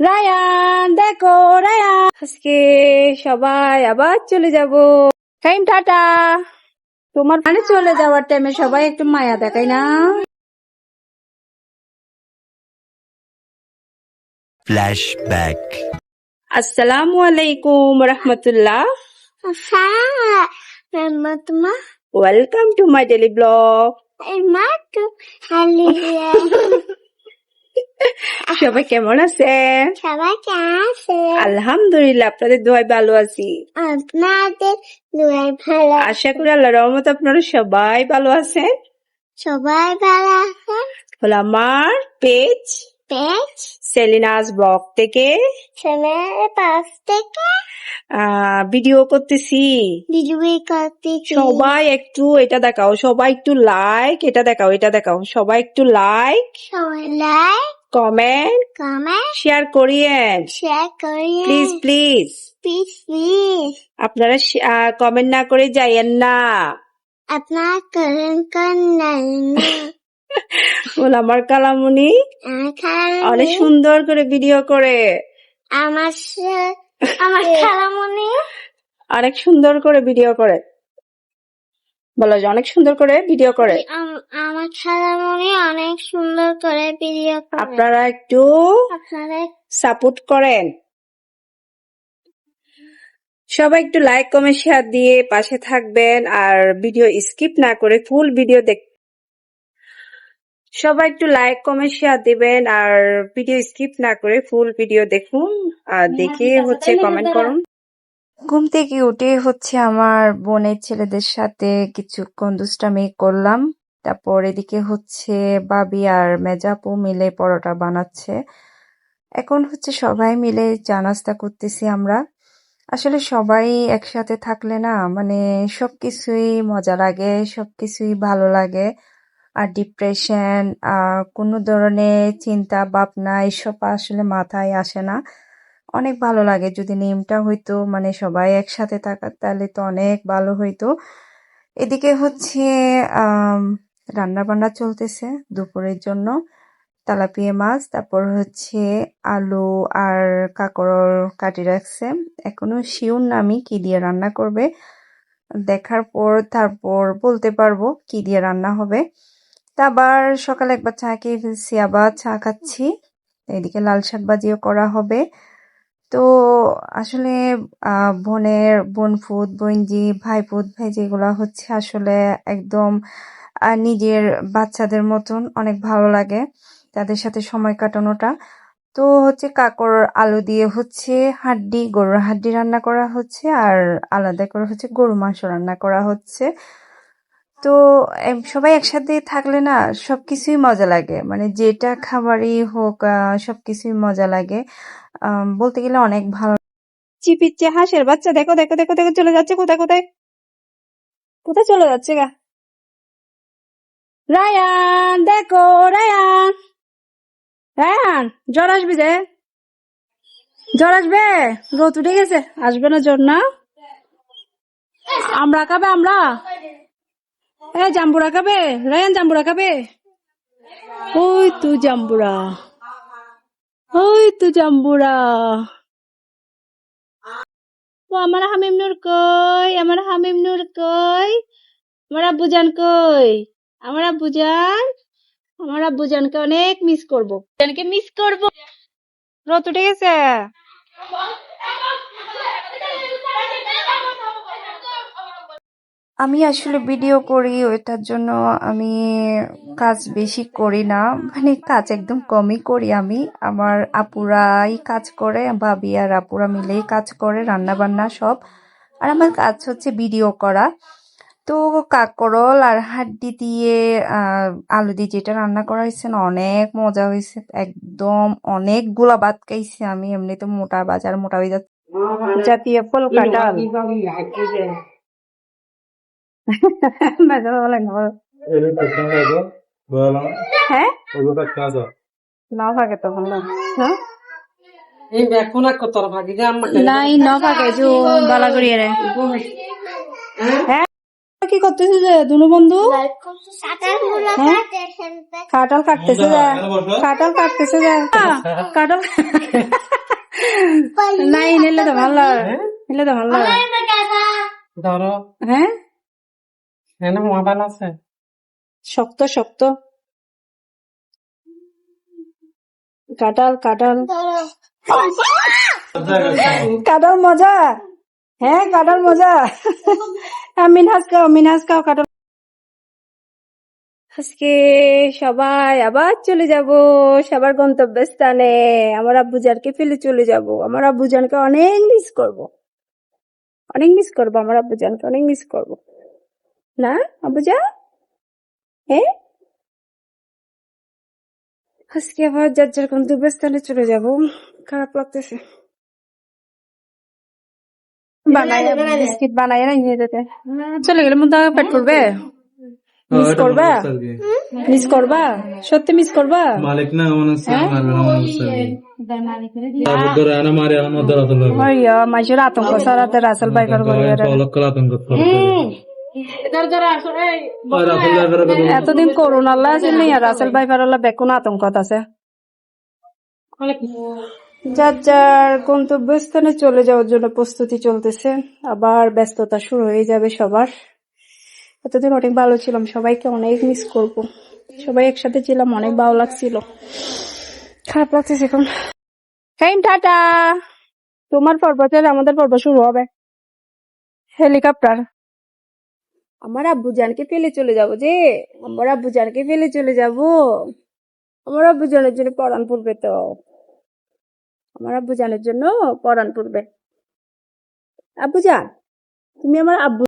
Ryan দেখো Ryan. আজকে সবাই আবার চলে যাব। Time tata. তোমার মানে চলে যাওয়ার টাইমে সবাই একটু মায়া দেখাই না? Flashback. আসসালামু আলাইকুম রহমতুল্লাহ। Welcome to my daily blog সবাই কেমন আছেন সবাই কেমন আছে? আলহামদুলিল্লাহ আপনাদের দোয়ায় ভালো আছি। আপনাদের দুয়ার ভালো আশা করি আল্লাহ রহমত আপনারা সবাই ভালো আছেন। সবাই ভালো আছে হলো আমার পেজ পেজ? সেলিনাস ব্লগ থেকে পাশ থেকে? আহ, ভিডিও করতেছি। বিজুই করতে সবাই একটু এটা দেখাও সবাই একটু লাইক এটা দেখাও এটা দেখাও সবাই একটু লাইক সবাই লাইক কমেন্ট কমেন্ট শেয়ার করিয়েন শেয়ার করিয়ে প্লিজ প্লিজ প্লিজ প্লিজ আপনারা কমেন্ট না করে যাইয়েন না। আপনার করেন করেন বল আমার কালামুনি? অনেক সুন্দর করে ভিডিও করে। আমার আমার খালামণি অনেক সুন্দর করে ভিডিও করে। বলো যে অনেক সুন্দর করে ভিডিও করে। আম- আমার খালামণি অনেক সুন্দর করে ভিডিও করে। আপনারা একটু আপনারা সাপোর্ট করেন। সবাই একটু লাইক কমেন্ট শেয়ার দিয়ে পাশে থাকবেন আর ভিডিও স্কিপ না করে ফুল ভিডিও দেখ সবাই একটু লাইক কমেন্ট শেয়ার দিবেন আর ভিডিও স্কিপ না করে ফুল ভিডিও দেখুন আর দেখে হচ্ছে কমেন্ট করুন। ঘুম থেকে উঠে হচ্ছে আমার বোনের ছেলেদের সাথে কিছুক্ষণ দুষ্টামি করলাম। তারপর এদিকে হচ্ছে বাবি আর মেজাপু মিলে পরোটা বানাচ্ছে। এখন হচ্ছে সবাই মিলে চা নাস্তা করতেছি আমরা। আসলে সবাই একসাথে থাকলে না মানে সবকিছুই মজা লাগে, সবকিছুই ভালো লাগে। আর ডিপ্রেশন আহ, কোনো ধরনের চিন্তা ভাবনা এসব আসলে মাথায় আসে না। অনেক ভালো লাগে। যদি নিয়মটা হইতো মানে সবাই একসাথে থাকা তাহলে তো অনেক ভালো হইতো। এদিকে হচ্ছে রান্না বান্না চলতেছে দুপুরের জন্য। তেলাপিয়া মাছ, তারপর হচ্ছে আলু আর কাঁকরোল কাটি রাখছে। এখনও শিওর না আমি কি দিয়ে রান্না করবে। দেখার পর, তারপর বলতে পারব কি দিয়ে রান্না হবে। তা আবার সকালে একবার চা খেয়ে ফেলছি, আবার চা খাচ্ছি। এদিকে লাল শাক ভাজিও করা হবে। তো আসলে বোনের বোন ফুদ বোনজি ভাই ফুদ ভাই যেগুলা হচ্ছে আসলে একদম নিজের বাচ্চাদের মতন অনেক ভালো লাগে তাদের সাথে সময় কাটানোটা। তো হচ্ছে কাকর আলু দিয়ে হচ্ছে হাড্ডি গরুর হাড্ডি রান্না করা হচ্ছে আর আলাদা করে হচ্ছে গরু মাংস রান্না করা হচ্ছে। তো সবাই একসাথে থাকলে না সবকিছুই মজা লাগে। মানে যেটা খাবারই হোক আহ, সবকিছুই মজা লাগে। বলতে গেলে অনেক ভালো। চিপিচ্ছে, হাঁসের বাচ্চা, দেখো দেখো দেখো দেখো, চলে যাচ্ছে, কোথায় কোথায়? কোথায় চলে যাচ্ছে গা? রায়ান, দেখো, রায়ান। রায়ান, জ্বর আসবি যে? জ্বর আসবে? রোদ উঠে গেছে, আসবে না জ্বর, না? আমরা খাবে আমরা এ, জাম্বুরা খাবে? রায়ান, জাম্বুরা খাবে? ওই তুই জাম্বুরা। ওই তো জাম্বুরা ও আমার হামিম নূর কই আমার হামিম নূর কই আমার আব্বুজান কই আমার আব্বুজান আমার আব্বুজানকে অনেক মিস করব জানকে মিস করব রত উঠে গেছে আমি আসলে ভিডিও করি ওইটার জন্য আমি কাজ বেশি করি না। মানে কাজ একদম কমই করি আমি। আমার আপুরাই কাজ করে ভাবি আর আপুরা মিলেই কাজ করে রান্না বান্না সব। আর আমার কাজ হচ্ছে ভিডিও করা। তো কাকরল আর হাড্ডি দিয়ে আলু দিয়ে যেটা রান্না করা হয়েছে না অনেক মজা হয়েছে। একদম অনেক অনেকগুলা ভাত খাইছি আমি। এমনিতে মোটা বাজার মোটা হয়ে যাচ্ছে। জাতীয় ফল কাঁঠাল। ন ভাগে হ্যাঁ? এই দেখো কত ভাগে? যে আম্মা নাই ন ভাগে জু বালা করিয়ে রে হ্যাঁ? কি করতেছে যে দুনু বন্ধু? হ্যাঁ? তো। কাটতেছে যা। কাঁঠাল কাটতেছে যা। কাঁঠাল নাই নিলে তো ভালো। নিলে তো ভালো। ধরো। হ্যাঁ? শক্ত শক্ত। কাঁঠাল ধরো। কাঁঠাল মজা? হ্যাঁ কাঁঠাল মজা। মিনহাজ খাও মিনহাজ খাও, কাঁঠাল। আজকে সবাই আবার চলে যাব সবার গন্তব্যস্থানে। আমার আব্বুজানকে ফেলে চলে যাব। আমার আব্বুজানকে অনেক মিস করব। অনেক মিস করব, আমার আব্বুজানকে অনেক মিস করব। না আব্বুজা হ্যাঁ আজকে আবার যার যার গন্তব্যস্থানে চলে যাব। খারাপ লাগতেছে। বানাই বিস্কিট বানাই না নিয়ে যেতে। চলে গেলে মধ্যে পেট করবে? মিস করবা? মিস করবা? সত্যি মিস করবা? মালিক না মারে আতঙ্ক। সারাতে রাসেল বাইকার করে এতদিন করোনা আল্লাহ আছে নি আর রাসেল বাইকার আল্লাহ বেকুন আতঙ্কত আছে। যার যার গন্তব্যস্থানে চলে যাওয়ার জন্য প্রস্তুতি চলতেছে আবার ব্যস্ততা শুরু হয়ে যাবে সবার। এতদিন অনেক ভালো ছিলাম সবাইকে অনেক মিস করব। সবাই একসাথে ছিলাম অনেক ভালো লাগছিল। খারাপ লাগতেছে এখন। হ্যাঁ টাটা! তোমার পর্ব আমাদের পর্ব শুরু হবে। হেলিকপ্টার। আমার আব্বু জানকে ফেলে চলে যাব যে? আমার আব্বু জানকে ফেলে চলে যাব। আমার আব্বু জানের জন্য পড়ান পড়বে তো। আমার আব্বু জানের জন্য পড়ান পড়বে আব্বু জান তুমি আমার আব্বু